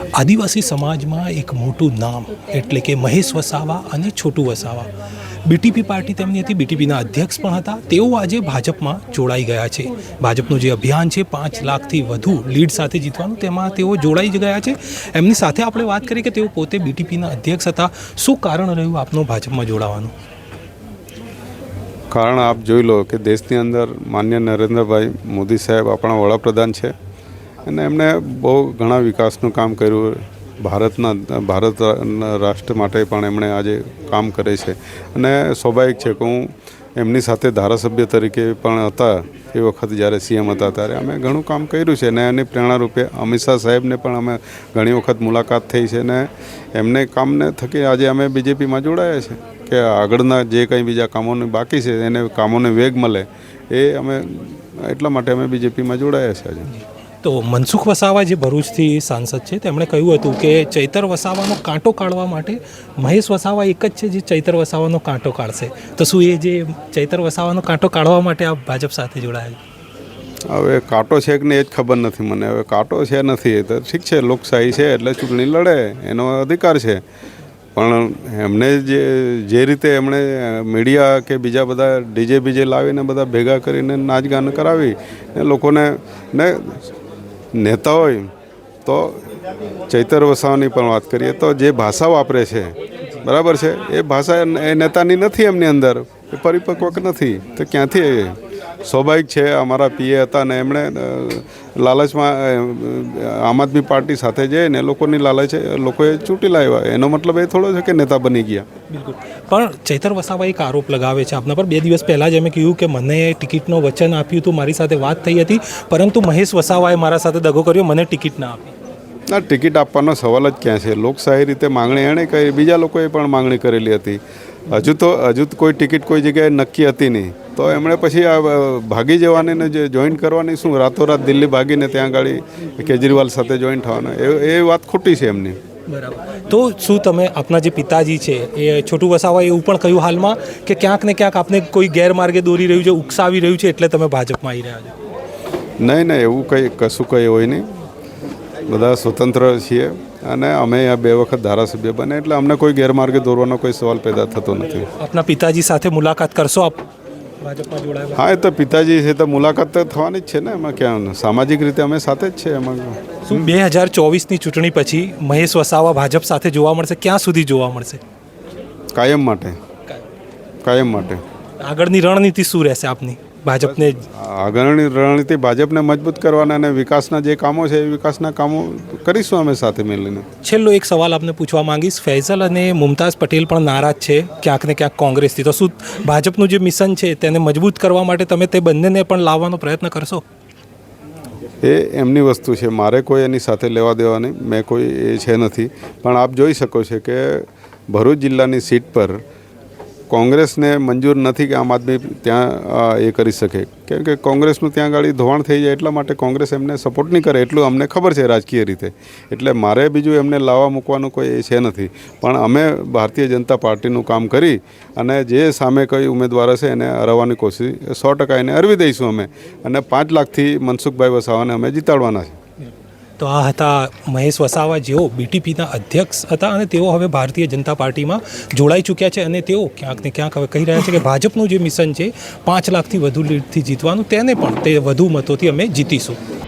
આદિવાસી સમાજમાં એક મોટું નામ એટલે કે મહેશ વસાવા અને છોટુ વસાવા. બીટીપી પાર્ટી તેમની હતી. બીટીપીના અધ્યક્ષ પણ હતા. તેઓ આજે ભાજપમાં જોડાઈ ગયા છે. ભાજપનું જે અભિયાન છે, પાંચ લાખથી વધુ લીડ સાથે જીતવાનું, તેમાં તેઓ જોડાઈ જ ગયા છે. એમની સાથે આપણે વાત કરીએ કે તેઓ પોતે બીટીપીના અધ્યક્ષ હતા. શું કારણ રહ્યું આપનું ભાજપમાં જોડાવાનું? કારણ આપ જોઈ લો કે દેશની અંદર માન્ય નરેન્દ્રભાઈ મોદી સાહેબ આપણા વડાપ્રધાન છે. અને એમણે બહુ ઘણા વિકાસનું કામ કર્યું. ભારતના ભારત રાષ્ટ્ર માટે પણ એમણે આજે કામ કરે છે. અને સ્વાભાવિક છે કે હું એમની સાથે ધારાસભ્ય તરીકે પણ હતા એ વખત જ્યારે સીએમ હતા ત્યારે અમે ઘણું કામ કર્યું છે અને એની પ્રેરણા રૂપે અમિત શાહ સાહેબને પણ અમે ઘણી વખત મુલાકાત થઈ છે અને એમને કામને થકી આજે અમે બીજેપીમાં જોડાયા છે કે આગળના જે કંઈ બીજા કામોને બાકી છે, એને કામોને વેગ મળે એ અમે, એટલા માટે અમે બીજેપીમાં જોડાયા છે આજે. તો મનસુખ વસાવા જે ભરૂચથી સાંસદ છે, તેમણે કહ્યું હતું કે ચૈતર વસાવાનો કાંટો કાઢવા માટે મહેશ વસાવા એક જ છે જે ચૈતર વસાવાનો કાંટો કાઢશે. તો શું એ જે ચૈતર વસાવાનો કાંટો કાઢવા માટે આ ભાજપ સાથે જોડાયેલ હવે કાંટો છે કે નહીં એ જ ખબર નથી મને. હવે કાંટો છે નથી તો ઠીક છે, લોકશાહી છે એટલે ચૂંટણી લડે, એનો અધિકાર છે. પણ એમને જે જે રીતે એમણે મીડિયા કે બીજા બધા ડીજે બીજે લાવીને બધા ભેગા કરીને નાચગાન કરાવી ને લોકોને ને નેતા હોય, તો ચૈતર વસાવાની પણ વાત કરીએ તો જે ભાષા વાપરે છે, બરાબર છે? એ ભાષા એ નેતાની નથી એમની અંદર, એ પરિપક્વ નથી. તો ક્યાંથી સ્વાભાવિક છે અમારા પીએ હતા ને એમણે લાલચમાં આમ આદમી પાર્ટી સાથે જઈને લોકોની લાલચ લોકોએ ચૂંટી લાવ્યા. એનો મતલબ એ થોડો છે કે નેતા બની ગયા. બિલકુલ. પણ ચૈતર વસાવા એક આરોપ લગાવે છે. આપના પર બે દિવસ પહેલાં જ અમે કહ્યું કે મને ટિકિટનો વચન આપ્યું હતું મારી સાથે વાત થઈ હતી પરંતુ મહેશ વસાવાએ મારા સાથે દગો કર્યો મને ટિકિટ ના આપી. ના ટિકિટ આપવાનો સવાલ જ ક્યાં છે? લોકશાહી રીતે માંગણી એણે કરી બીજા લોકોએ પણ માંગણી કરેલી હતી. હજુ તો હજુ તો કોઈ ટિકિટ કોઈ જગ્યાએ નક્કી હતી નહીં. તો એમણે પછી આ ભાગી જવાની જે જોઈન કરવાની શું રાતોરાત દિલ્હી ભાગીને ત્યાં આગળ કેજરીવાલ સાથે જોઈન થવાના. એ એ વાત ખોટી છે એમની. બરાબર. તો શું તમે આપના જે પિતાજી છે એ છોટુ વસાવાએ એવું પણ કહ્યું હાલમાં કે ક્યાંક ને ક્યાંક આપને કોઈ ગેરમાર્ગે દોરી રહ્યું છે ઉકસાવી રહ્યું છે એટલે તમે ભાજપમાં આવી રહ્યા છો? નહીં નહીં એવું કંઈ કશું કંઈ હોય નહીં. બધા સ્વતંત્ર છીએ અને અમે આ બે વખત ધારાસભ્ય બને એટલે અમને કોઈ ગેરમાર્ગે દોરવાનો કોઈ સવાલ પેદા થતો નથી. આપના પિતાજી સાથે મુલાકાત કરશો આપ? ભાજપમાં હા એ તો પિતાજી છે તો મુલાકાત તો થવાની જ છે ને. એમાં ક્યાં સામાજિક રીતે અમે સાથે જ છે એમાં. શું બે હજાર ચોવીસની ચૂંટણી પછી મહેશ વસાવા ભાજપ સાથે જોવા મળશે? ક્યાં સુધી જોવા મળશે? કાયમ માટે. કાયમ માટે. આગળની રણનીતિ શું રહેશે આપની? ભાજપને આગળની રણનીતિ ભાજપને મજબૂત કરવાના અને વિકાસના જે કામો છે એ વિકાસના કામો કરીશું અમે સાથે મળીને છેલ્લો એક સવાલ આપને પૂછવા માંગીશ. ફૈઝલ અને મુમતાઝ પટેલ પણ નારાજ છે ક્યાંક ને ક્યાંક કોંગ્રેસથી. તો શું ભાજપનું જે મિશન છે તેને મજબૂત કરવા માટે તમે તે બંનેને પણ લાવવાનો પ્રયત્ન કરશો? એ એમની વસ્તુ છે. મારે કોઈ એની સાથે લેવા દેવા નહીં. મેં કોઈ એ છે નથી. પણ આપ જોઈ શકો છો કે ભરૂચ જિલ્લાની સીટ પર કોંગ્રેસને મંજૂર નથી કે આમ આદમી ત્યાં એ કરી શકે. કેમ કે કોંગ્રેસનું ત્યાં ગાડી ધોવાણ થઈ જાય એટલા માટે કોંગ્રેસ એમને સપોર્ટ નહીં કરે એટલું અમને ખબર છે રાજકીય રીતે. એટલે મારે બીજું એમને લાવવા મૂકવાનું કોઈ એ છે નથી. પણ અમે ભારતીય જનતા પાર્ટીનું કામ કરી અને જે સામે કોઈ ઉમેદવાર હશે એને હરાવવાની કોશિશ, સો ટકા એને હરવી દઈશું અમે. અને પાંચ લાખથી મનસુખભાઈ વસાવાને અમે જીતાડવાના છે. તો આ હતા મહેશ વસાવા, જેઓ બીટીપીના અધ્યક્ષ હતા અને તેઓ હવે ભારતીય જનતા પાર્ટીમાં જોડાઈ ચૂક્યા છે અને તેઓ ક્યાંક ને ક્યાંક હવે કહી રહ્યા છે કે ભાજપનું જે મિશન છે, પાંચ લાખથી વધુ લીડથી જીતવાનું, તેને પણ તે વધુ મતોથી અમે જીતીશું.